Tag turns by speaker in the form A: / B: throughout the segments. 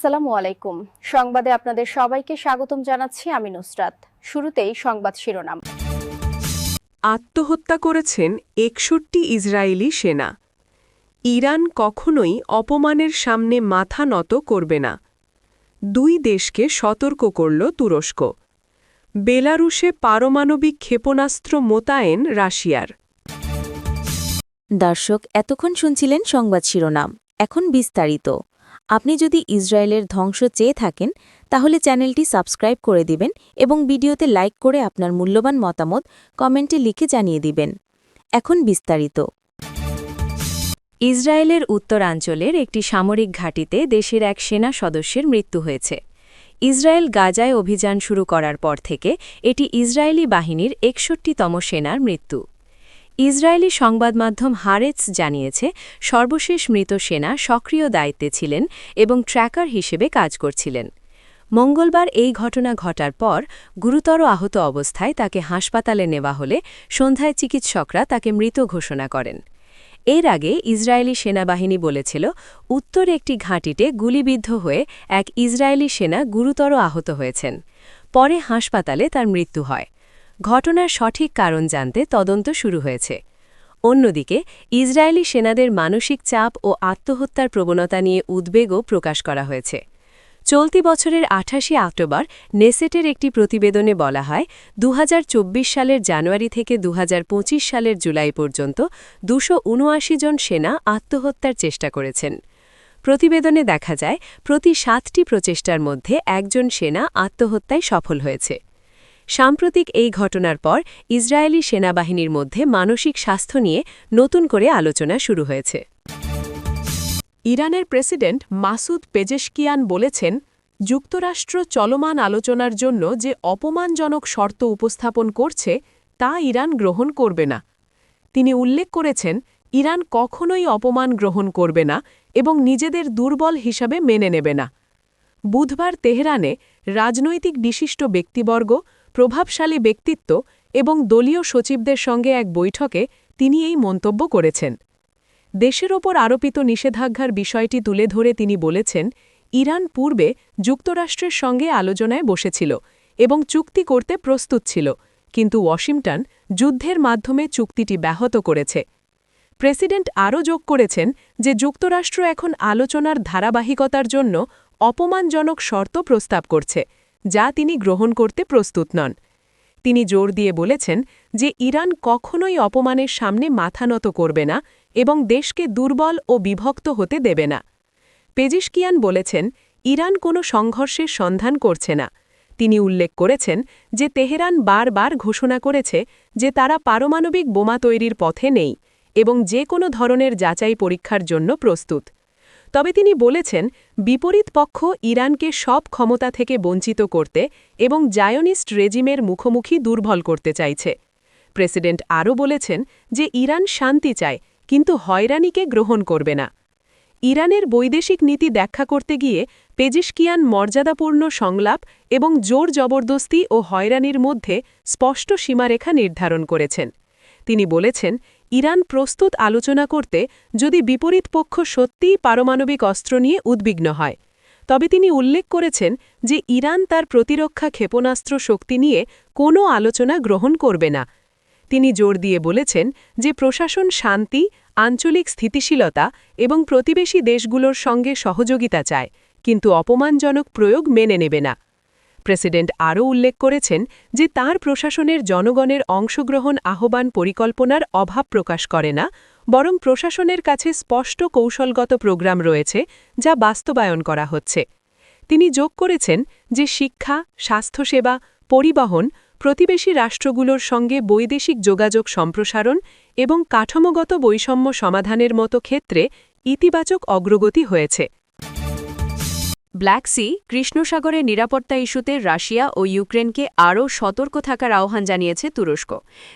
A: আসসালামু আলাইকুম। সংবাদে আপনাদের সবাইকে স্বাগতম জানাচ্ছি আমি নুসরাত। শুরুতেই সংবাদ শিরোনাম।
B: আত্মহত্যা করেছেন একষট্টি ইসরায়েলি সেনা। ইরান কখনোই অপমানের সামনে মাথা নত করবে না। দুই দেশকে সতর্ক করল তুরস্ক। বেলারুশে পারমাণবিক ক্ষেপণাস্ত্র মোতায়েন রাশিয়ার।
C: দর্শক এতক্ষণ শুনছিলেন সংবাদ শিরোনাম। এখন বিস্তারিত। আপনি যদি ইসরায়েলের ধ্বংস চেয়ে থাকেন, তাহলে চ্যানেলটি সাবস্ক্রাইব করে দিবেন এবং ভিডিওতে লাইক করে আপনার মূল্যবান মতামত কমেন্টে লিখে জানিয়ে দিবেন। এখন বিস্তারিত। ইসরায়েলের উত্তরাঞ্চলের একটি সামরিক ঘাঁটিতে দেশের এক সেনা সদস্যের মৃত্যু হয়েছে। ইসরায়েল গাজায় অভিযান শুরু করার পর থেকে এটি ইসরায়েলি বাহিনীর একষট্টিতম সেনার মৃত্যু। ইসরায়েলি সংবাদ মাধ্যম হারেটস জানিয়েছে, সর্বশেষ মৃত সেনা সক্রিয় দায়িত্বে ছিলেন এবং ট্র্যাকার হিসেবে কাজ করছিলেন। মঙ্গলবার এই ঘটনা ঘটার পর গুরুতর আহত অবস্থায় তাকে হাসপাতালে নেওয়া হলে সন্ধ্যায় চিকিৎসকরা তাকে মৃত ঘোষণা করেন। এর আগে ইসরায়েলি সেনাবাহিনী বলেছিল, উত্তর একটি ঘাঁটিতে গুলিবিদ্ধ হয়ে এক ইসরায়েলি সেনা গুরুতর আহত হয়েছেন। পরে হাসপাতালে তার মৃত্যু হয়। ঘটনার সঠিক কারণ জানতে তদন্ত শুরু হয়েছে। অন্যদিকে, ইসরায়েলি সেনাদের মানসিক চাপ ও আত্মহত্যার প্রবণতা নিয়ে উদ্বেগও প্রকাশ করা হয়েছে। চলতি বছরের আঠাশে অক্টোবর নেসেটের একটি প্রতিবেদনে বলা হয়, দুহাজার চব্বিশ সালের জানুয়ারি থেকে দুহাজার পঁচিশ সালের জুলাই পর্যন্ত দুশো জন সেনা আত্মহত্যার চেষ্টা করেছেন। প্রতিবেদনে দেখা যায়, প্রতি সাতটি প্রচেষ্টার মধ্যে একজন সেনা আত্মহত্যায় সফল হয়েছে। সাম্প্রতিক এই ঘটনার পর ইসরায়েলি সেনাবাহিনীর মধ্যে মানসিক স্বাস্থ্য নিয়ে নতুন করে আলোচনা শুরু হয়েছে।
B: ইরানের প্রেসিডেন্ট মাসুদ পেজেশকিয়ান বলেছেন, যুক্তরাষ্ট্র চলমান আলোচনার জন্য যে অপমানজনক শর্ত উপস্থাপন করছে, তা ইরান গ্রহণ করবে না। তিনি উল্লেখ করেছেন, ইরান কখনোই অপমান গ্রহণ করবে না এবং নিজেদের দুর্বল হিসাবে মেনে নেবে না। বুধবার তেহরানে রাজনৈতিক বিশিষ্ট ব্যক্তিবর্গ প্রভাবশালী ব্যক্তিত্ব এবং দলীয় সচিবদের সঙ্গে এক বৈঠকে তিনি এই মন্তব্য করেছেন। দেশের ওপর আরোপিত নিষেধাজ্ঞার বিষয়টি তুলে ধরে তিনি বলেছেন, ইরান পূর্বে যুক্তরাষ্ট্রের সঙ্গে আলোচনায় বসেছিল এবং চুক্তি করতে প্রস্তুত ছিল, কিন্তু ওয়াশিংটন যুদ্ধের মাধ্যমে চুক্তিটি ব্যাহত করেছে। প্রেসিডেন্ট আরও যোগ করেছেন যে যুক্তরাষ্ট্র এখন আলোচনার ধারাবাহিকতার জন্য অপমানজনক শর্ত প্রস্তাব করছে। যা তিনি গ্রহণ করতে প্রস্তুত নন। তিনি জোর দিয়ে বলেছেন যে ইরান কখনোই অপমানের সামনে মাথা নত করবে না এবং দেশকে দুর্বল ও বিভক্ত হতে দেবে না। পেজিশকিয়ান বলেছেন, ইরান কোনো সংঘর্ষের সন্ধান করছে না। তিনি উল্লেখ করেছেন যে তেহরান বারবার ঘোষণা করেছে যে তারা পারমাণবিক বোমা তৈরির পথে নেই এবং যে কোনো ধরনের যাচাই পরীক্ষার জন্য প্রস্তুত। তবে তিনি বলেছেন, বিপরীত পক্ষ ইরানকে সব ক্ষমতা থেকে বঞ্চিত করতে এবং জায়োনিস্ট রেজিমের মুখোমুখি দুর্বল করতে চাইছে। প্রেসিডেন্ট আরও বলেছেন যে ইরান শান্তি চায়, কিন্তু হয়রানিকে গ্রহণ করবে না। ইরানের বৈদেশিক নীতি ব্যাখ্যা করতে গিয়ে পেজিশকিয়ান মর্যাদাপূর্ণ সংলাপ এবং জোর জবরদস্তি ও হয়রানির মধ্যে স্পষ্ট সীমারেখা নির্ধারণ করেছেন। তিনি বলেছেন ইরান প্রস্তুত আলোচনা করতে যদি বিপরীত পক্ষ সত্যিই পারমাণবিক অস্ত্র নিয়ে উদ্বিগ্ন হয়। তবে তিনি উল্লেখ করেছেন যে ইরান তার প্রতিরক্ষা ক্ষেপণাস্ত্র শক্তি নিয়ে কোনো আলোচনা গ্রহণ করবে না। তিনি জোর দিয়ে বলেছেন যে প্রশাসন শান্তি, আঞ্চলিক স্থিতিশীলতা এবং প্রতিবেশী দেশগুলোর সঙ্গে সহযোগিতা চায়, কিন্তু অপমানজনক প্রয়োগ মেনে নেবে না। প্রেসিডেন্ট আরও উল্লেখ করেছেন যে তার প্রশাসনের জনগণের অংশগ্রহণ আহ্বান পরিকল্পনার অভাব প্রকাশ করে না, বরং প্রশাসনের কাছে স্পষ্ট কৌশলগত প্রোগ্রাম রয়েছে যা বাস্তবায়ন করা হচ্ছে। তিনি যোগ করেছেন যে শিক্ষা, স্বাস্থ্যসেবা, পরিবহন, প্রতিবেশী রাষ্ট্রগুলোর সঙ্গে বৈদেশিক যোগাযোগ সম্প্রসারণ এবং কাঠামোগত বৈষম্য সমাধানের মতো ক্ষেত্রে ইতিবাচক অগ্রগতি হয়েছে। ব্ল্যাক সি, কৃষ্ণসাগরের নিরাপত্তা ইস্যুতে রাশিয়া ও ইউক্রেনকে আরও সতর্ক থাকার আহ্বান জানিয়েছে তুরস্ক।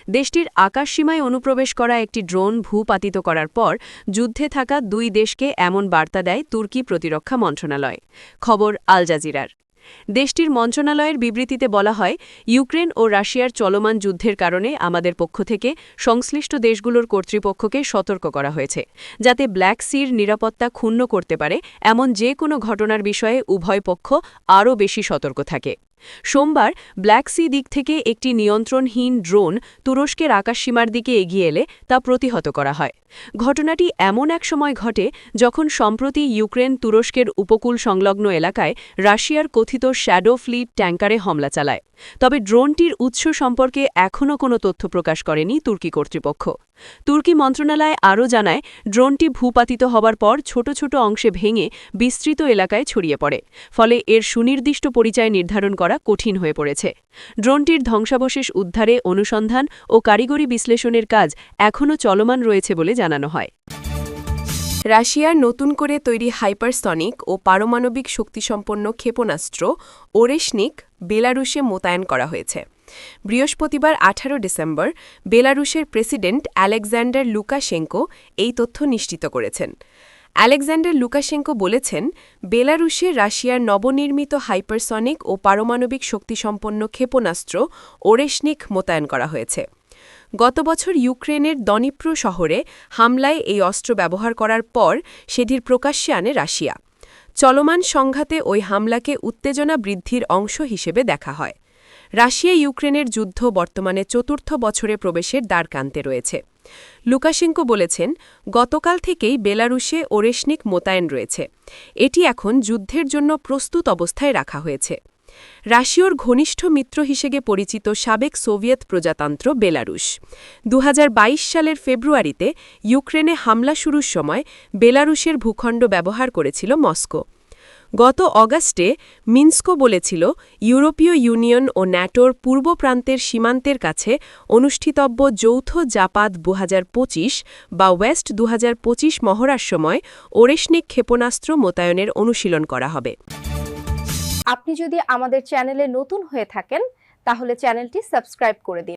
B: দেশটির আকাশসীমায় অনুপ্রবেশ করা একটি ড্রোন ভূপাতিত করার পর যুদ্ধে থাকা দুই দেশকে এমন বার্তা দেয় তুর্কি প্রতিরক্ষা মন্ত্রণালয়। খবর আল জাজিরার।
C: দেশটির মন্ত্রণালয়ের বিবৃতিতে বলা হয়, ইউক্রেন ও রাশিয়ার চলমান যুদ্ধের কারণে আমাদের পক্ষ থেকে সংশ্লিষ্ট দেশগুলোর কর্তৃপক্ষকে সতর্ক করা হয়েছে, যাতে ব্ল্যাক সির নিরাপত্তা ক্ষুণ্ণ করতে পারে, এমন যে কোনো ঘটনার বিষয়ে উভয় পক্ষ আরও বেশি সতর্ক থাকে। সোমবার ব্ল্যাক সি দিক থেকে একটি নিয়ন্ত্রণহীন ড্রোন তুরস্কের আকাশসীমার দিকে এগিয়ে এলে তা প্রতিহত করা হয়। ঘটনাটি এমন এক সময় ঘটে যখন সম্প্রতি ইউক্রেন তুরস্কের উপকূল সংলগ্ন এলাকায় রাশিয়ার কথিত শ্যাডো ফ্লিট ট্যাঙ্কারে হামলা চালায়। তবে ড্রোনটির উৎস সম্পর্কে এখনও কোনো তথ্য প্রকাশ করেনি তুর্কি কর্তৃপক্ষ। তুর্কি মন্ত্রণালয় আরও জানায়, ড্রোনটি ভূপাতিত হবার পর ছোট ছোট অংশে ভেঙে বিস্তৃত এলাকায় ছড়িয়ে পড়ে, ফলে এর সুনির্দিষ্ট পরিচয় নির্ধারণ করা কঠিন হয়ে পড়েছে। ড্রোনটির ধ্বংসাবশেষ উদ্ধারে অনুসন্ধান ও কারিগরি বিশ্লেষণের কাজ এখনও চলমান রয়েছে বলে জানানো হয়।
B: রাশিয়ার নতুন করে তৈরি হাইপারসনিক ও পারমাণবিক শক্তিসম্পন্ন ক্ষেপণাস্ত্র ওরেশনিক বেলারুশে মোতায়েন করা হয়েছে। বৃহস্পতিবার আঠারো ডিসেম্বর বেলারুশের প্রেসিডেন্ট আলেকজান্ডার লুকাশেঙ্কো এই তথ্য নিশ্চিত করেছেন। আলেকজান্ডার লুকাশেঙ্কো বলেছেন, বেলারুশে রাশিয়ার নবনির্মিত হাইপারসনিক ও পারমাণবিক শক্তিসম্পন্ন ক্ষেপণাস্ত্র ওরেশনিক মোতায়েন করা হয়েছে। গত বছর ইউক্রেনের দনিপ্রো শহরে হামলায় এই অস্ত্র ব্যবহার করার পর সেটির প্রকাশ্যে আনে রাশিয়া। চলমান সংঘাতে ওই হামলাকে উত্তেজনা বৃদ্ধির অংশ হিসেবে দেখা হয়। রাশিয়া ইউক্রেনের যুদ্ধ বর্তমানে চতুর্থ বছরে প্রবেশের দ্বারকান্তে রয়েছে। লুকাশেঙ্কো বলেছেন, গতকাল থেকেই বেলারুশে ওরেশনিক মোতায়েন রয়েছে। এটি এখন যুদ্ধের জন্য প্রস্তুত অবস্থায় রাখা হয়েছে। রাশিয়র ঘনিষ্ঠ মিত্র হিসেবে পরিচিত সাবেক সোভিয়েত প্রজাতন্ত্র বেলারুশ। দু হাজার বাইশ সালের ফেব্রুয়ারিতে ইউক্রেনে হামলা শুরুর সময় বেলারুশের ভূখণ্ড ব্যবহার করেছিল মস্কো। গত অগাস্টে মিন্স্কো বলেছিল, ইউরোপীয় ইউনিয়ন ও ন্যাটোর পূর্ব প্রান্তের সীমান্তের কাছে অনুষ্ঠিতব্য যৌথ জাপাত দু হাজার পঁচিশ বা ওয়েস্ট দু হাজার পঁচিশ মহড়ার সময় ওরেশনিক ক্ষেপণাস্ত্র মোতায়েনের অনুশীলন করা হবে।
A: আপনি যদি আমাদের চ্যানেলে নতুন হয়ে থাকেন, তাহলে চ্যানেলটি সাবস্ক্রাইব করে দিন।